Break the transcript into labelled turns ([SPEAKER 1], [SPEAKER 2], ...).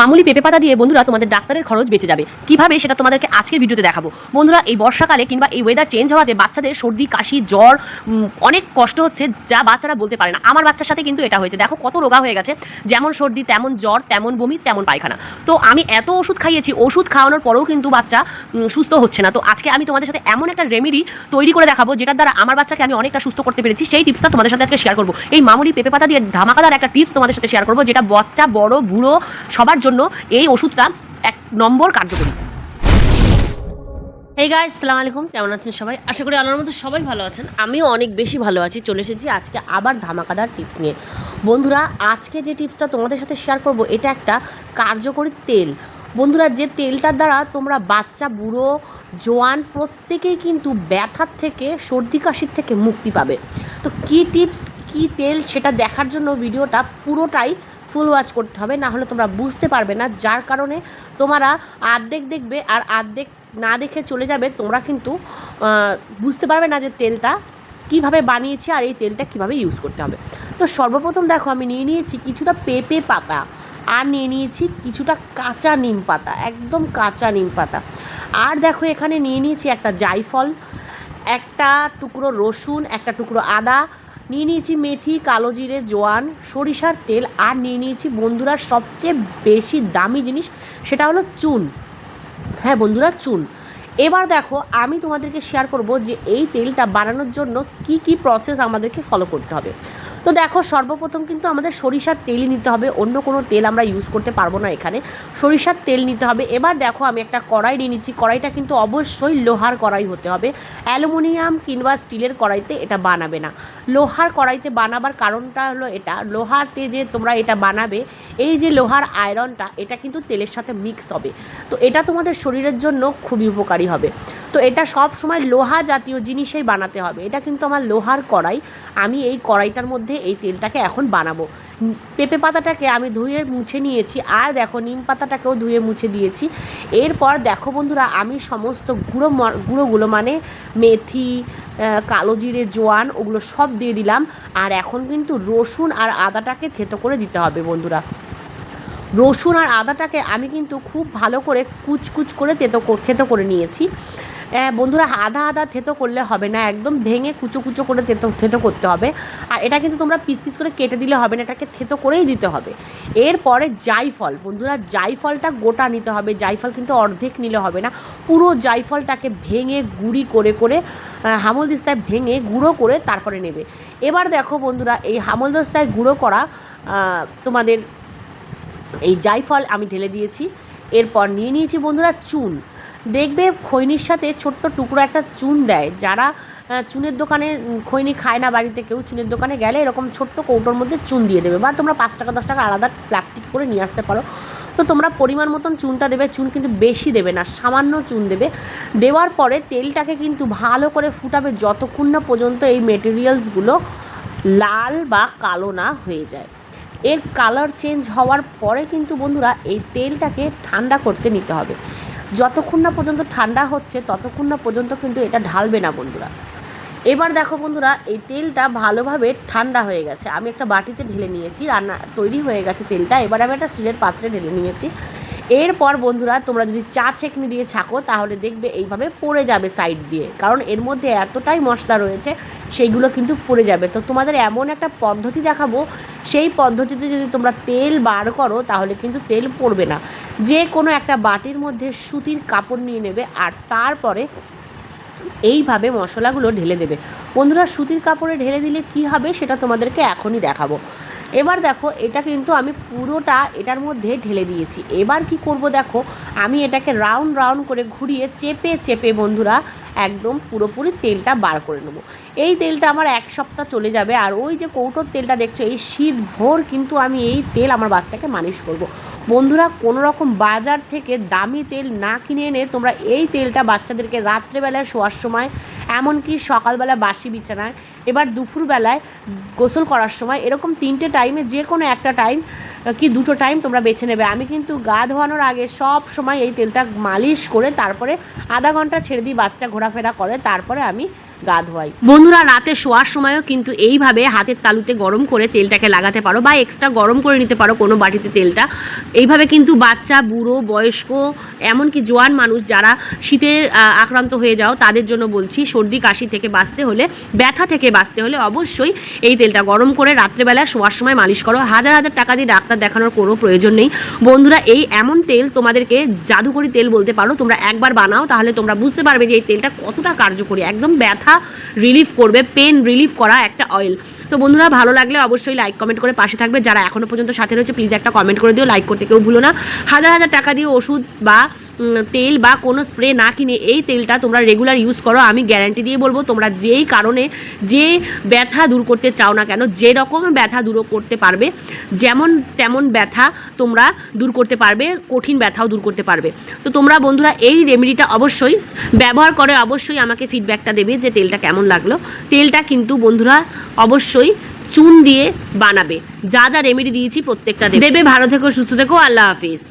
[SPEAKER 1] মামুলি পেঁপে পাতা দিয়ে বন্ধুরা তোমাদের ডাক্তারের খরচ বেঁচে যাবে। কীভাবে সেটা তোমাদেরকে আজকের ভিডিওতে দেখাবো? বন্ধুরা, এই বর্ষাকালে কিংবা এই ওয়েদার চেঞ্জ হওয়াতে বাচ্চাদের সর্দি, কাশি, জ্বর অনেক কষ্ট হচ্ছে যা বাচ্চারা বলতে পারে না। আমার বাচ্চার সাথে কিন্তু এটা হয়েছে। দেখো কত রোগা হয়ে গেছে। যেমন সর্দি, তেমন জ্বর, তেমন বমি, তেমন পায়খানা। তো আমি এত ওষুধ খাইয়েছি, ওষুধ খাওয়ানোর পরেও কিন্তু বাচ্চা সুস্থ হচ্ছে না। তো আজকে আমি তোমাদের সাথে এমন একটা রেমেডি তৈরি করে দেখাবো, যেটার দ্বারা আমার বাচ্চাকে আমি অনেকটা সুস্থ করতে পেরেছি। সেই টিপসটা তোমাদের সাথে আজকে শেয়ার করব। এই মামুলি পেঁপে পাতা দিয়ে ধামাকাদার একটা টিপস তোমাদের সাথে শেয়ার করব, যেটা বাচ্চা, বড়, বুড়ো, সবার জন্য এই ওষুধটা এক নম্বর কার্যকরী। এই গাইজ সালাম আলাইকুম। কেমন আছেন সবাই? আশা করি আল্লাহর মধ্যে সবাই ভালো আছেন। আমিও অনেক বেশি ভালো আছি। চলে এসেছি আজকে আবার ধামাকাদার টিপস নিয়ে। বন্ধুরা, আজকে যে টিপসটা তোমাদের সাথে শেয়ার করব, এটা একটা কার্যকরী তেল। বন্ধুরা, যে তেলটার দ্বারা তোমরা বাচ্চা, বুড়ো, জোয়ান প্রত্যেকেই কিন্তু ব্যথার থেকে, সর্দি কাশির থেকে মুক্তি পাবে। তো কী টিপস, কী তেল সেটা দেখার জন্য ভিডিওটা পুরোটাই ফুল ওয়াচ করতে হবে, না হলে তোমরা বুঝতে পারবে না, যার কারণে তোমরা আর্ধেক দেখবে আর আর্ধেক না দেখে চলে যাবে, তোমরা কিন্তু বুঝতে পারবে না যে তেলটা কীভাবে বানিয়েছি আর এই তেলটা কীভাবে ইউজ করতে হবে। তো সর্বপ্রথম দেখো আমি নিয়ে নিয়েছি কিছুটা পেঁপে পাতা আর নিয়ে নিয়েছি কিছুটা কাঁচা নিম পাতা, একদম কাঁচা নিম পাতা। আর দেখো এখানে নিয়ে নিয়েছি একটা জায়ফল, একটা টুকরো রসুন, একটা টুকরো আদা নিয়ে নিয়েছি মেথি, কালো জিরে, জোয়ান, সরিষার তেল আর নিয়ে নিয়েছি বন্ধুরা সবচেয়ে বেশি দামি জিনিস, সেটা হলো চুন। হ্যাঁ বন্ধুরা, চুন। এবার দেখো, আমি তোমাদেরকে শেয়ার করব যে এই তেলটা বানানোর জন্য কি কি প্রসেস আমাদেরকে ফলো করতে হবে। তো দেখো, সর্বপ্রথম কিন্তু আমাদের সরিষার তেলই নিতে হবে। অন্য কোনো তেল আমরা ইউজ করতে পারব না এখানে। সরিষার তেল নিতে হবে। এবার দেখো, আমি একটা কড়াই নিয়ে নিচ্ছি। কড়াইটা কিন্তু অবশ্যই লোহার কড়াই হতে হবে। অ্যালুমিনিয়াম কিংবা স্টিলের কড়াইতে এটা বানাবে না। লোহার কড়াইতে বানাবার কারণটা হলো এটা। লোহারতে যে তোমরা এটা বানাবে, এই যে লোহার আয়রনটা এটা কিন্তু তেলের সাথে মিক্স হবে। তো এটা তোমাদের শরীরের জন্য খুবই উপকারী হবে। তো এটা সব সময় লোহা জাতীয় জিনিসেই বানাতে হবে। এটা কিন্তু আমার লোহার কড়াই। আমি এই কড়াইটার মধ্যে এই তেলটাকে এখন বানাবো। পেঁপে পাতাটাকে আমি ধুয়ে মুছে নিয়েছি। আর দেখো, নিম পাতাটাকেও ধুয়ে মুছে দিয়েছি। এরপর দেখো বন্ধুরা, আমি সমস্ত গুঁড়ো গুঁড়োগুলো মানে মেথি কালো জিরে, জোয়ান, ওগুলো সব দিয়ে দিলাম। আর এখন কিন্তু রসুন আর আদাটাকে থেতো করে দিতে হবে বন্ধুরা। রসুন আর আদাটাকে আমি কিন্তু খুব ভালো করে কুচকুচ করে তেতো থেতো করে নিয়েছি। বন্ধুরা আধা আধা থেতো করলে হবে না, একদম ভেঙে কুচো কুচো করে থেতো থেতো করতে হবে। আর এটা কিন্তু তোমরা পিস পিস করে কেটে দিলে হবে না, এটাকে থেতো করেই দিতে হবে। এরপরে জাইফল, বন্ধুরা জাইফলটা গোটা নিতে হবে, জাইফল কিন্তু অর্ধেক নিলে হবে না। পুরো জাইফলটাকে ভেঙে গুঁড়ি করে করে হামল দিস্তায় ভেঙে গুঁড়ো করে তারপরে নেবে। এবার দেখো বন্ধুরা, এই হামল দিস্তায় গুঁড়ো করা তোমাদের এই জায়ফল আমি ঢেলে দিয়েছি। এরপর নিয়ে নিয়েছি বন্ধুরা চুন। দেখবে খৈনির সাথে ছোট্ট টুকরো একটা চুন দেয়। যারা চুনের দোকানে খৈনি খায় না বাড়িতে, কেউ চুনের দোকানে গেলে এরকম ছোট্ট কৌটোর মধ্যে চুন দিয়ে দেবে। বা তোমরা পাঁচ টাকা, দশ টাকা আলাদা প্লাস্টিক করে নিয়ে আসতে পারো। তো তোমরা পরিমাণ মতন চুনটা দেবে, চুন কিন্তু বেশি দেবে না, সামান্য চুন দেবে। দেওয়ার পরে তেলটাকে কিন্তু ভালো করে ফুটাবে যতক্ষণ না পর্যন্ত এই মেটেরিয়ালসগুলো লাল বা কালো না হয়ে যায়। এর কালার চেঞ্জ হওয়ার পরে কিন্তু বন্ধুরা এই তেলটাকে ঠান্ডা করতে নিতে হবে। যতক্ষণ না পর্যন্ত ঠান্ডা হচ্ছে, ততক্ষণ না পর্যন্ত কিন্তু এটা ঢালবে না বন্ধুরা। এবার দেখো বন্ধুরা, এই তেলটা ভালোভাবে ঠান্ডা হয়ে গেছে। আমি একটা বাটিতে ঢেলে নিয়েছি, রান্না তৈরি হয়ে গেছে তেলটা। এবার আমি একটা স্টিলের পাত্রে ঢেলে নিয়েছি। এরপর বন্ধুরা, তোমরা যদি চা ছেঁকনি দিয়ে ছাকো, তাহলে দেখবে এইভাবে পড়ে যাবে সাইড দিয়ে। কারণ এর মধ্যে এতটাই মশলা রয়েছে, সেইগুলো কিন্তু পড়ে যাবে। তো তোমাদের এমন একটা পদ্ধতি দেখাবো, সেই পদ্ধতিতে যদি তোমরা তেল বার করো, তাহলে কিন্তু তেল পড়বে না। যে কোনো একটা বাটির মধ্যে সুতির কাপড় নিয়ে নেবে, আর তারপরে এইভাবে মশলাগুলো ঢেলে দেবে। বন্ধুরা, সুতির কাপড়ে ঢেলে দিলে কি হবে, সেটা তোমাদেরকে এখনই দেখাবো। এবার দেখো, এটা কিন্তু আমি পুরোটা এটার মধ্যে ঢেলে দিয়েছি এবার কি করব দেখো, আমি এটাকে রাউন্ড রাউন্ড করে ঘুরিয়ে চেপে চেপে বন্ধুরা, একদম পুরোপুরি তেলটা বার করে নেব এই তেলটা আমার এক সপ্তাহ চলে যাবে, আর ওই যে কৌটোর তেলটা দেখছ, এই শীত ভোর কিন্তু আমি এই তেল আমার বাচ্চাকে মালিশ করব। বন্ধুরা, কোনো রকম বাজার থেকে দামি তেল না কিনে এনে তোমরা এই তেলটা বাচ্চাদেরকে রাত্রেবেলায় শোয়ার সময় এমনকি সকালবেলা বাসি বিছানায়, এবার দুপুরবেলায় গোসল করার সময়, এরকম তিনটে টাইমে যে কোনো একটা টাইম কি দুটো টাইম তোমরা বেছে নেবে। আমি কিন্তু গা ধোয়ানোর আগে সব সময় এই তেলটা মালিশ করে তারপরে আধা ঘণ্টা ছেড়ে দিই বাচ্চা ঘোরাফেরা করে, তারপরে আমি গা ধোয়াই। বন্ধুরা, রাতে শোয়ার সময়ও কিন্তু এইভাবে হাতের তালুতে গরম করে তেলটাকে লাগাতে পারো বা এক্সট্রা গরম করে নিতে পারো কোনো বাটিতে তেলটা। এইভাবে কিন্তু বাচ্চা, বুড়ো, বয়স্ক, এমনকি জোয়ান মানুষ যারা শীতে আক্রান্ত হয়ে যাও, তাদের জন্য বলছি, সর্দি, কাশি থেকে বাঁচতে হলে, ব্যথা থেকে বাঁচতে হলে অবশ্যই এই তেলটা গরম করে রাত্রেবেলা শোয়ার সময় মালিশ করো। হাজার হাজার টাকা দিয়ে ডাক্তার দেখানোর কোনো প্রয়োজন নেই। বন্ধুরা, এই এমন তেল তোমাদেরকে জাদুকরি তেল বলতে পারো, তোমরা একবার বানাও, তাহলে তোমরা বুঝতে পারবে যে এই তেলটা কতটা কার্যকরী। একদম ব্যথা রিলিফ করবে পেন রিলিফ করা একটা অয়েল তো বন্ধুরা, ভালো লাগলে অবশ্যই লাইক কমেন্ট করে পাশে থাকবে। যারা এখনও পর্যন্ত সাথে রয়েছে প্লিজ একটা কমেন্ট করে দিও। লাইক করতে কেউ ভুলো না। হাজার হাজার টাকা দিয়ে ওষুধ বা তেল বা কোনো স্প্রে না কিনে এই তেলটা তোমরা রেগুলার ইউজ করো, আমি গ্যারান্টি দিয়ে বলব, তোমরা যেই কারণে যে ব্যথা দূর করতে চাও না কেন, যে রকম ব্যথা দূর করতে পারবে, যেমন তেমন ব্যথা তোমরা দূর করতে পারবে, কঠিন ব্যথাও দূর করতে পারবে। তো তোমরা বন্ধুরা, এই রেমেডিটা অবশ্যই ব্যবহার করে অবশ্যই আমাকে ফিডব্যাকটা দেবে যে তেলটা কেমন লাগল। তেলটা কিন্তু বন্ধুরা অবশ্যই চুন দিয়ে বানাবে। যা যা রেমেডি দিয়েছি প্রত্যেকটা দেবে, ভালো থেকো, সুস্থ থেকো, আল্লাহ হাফিজ।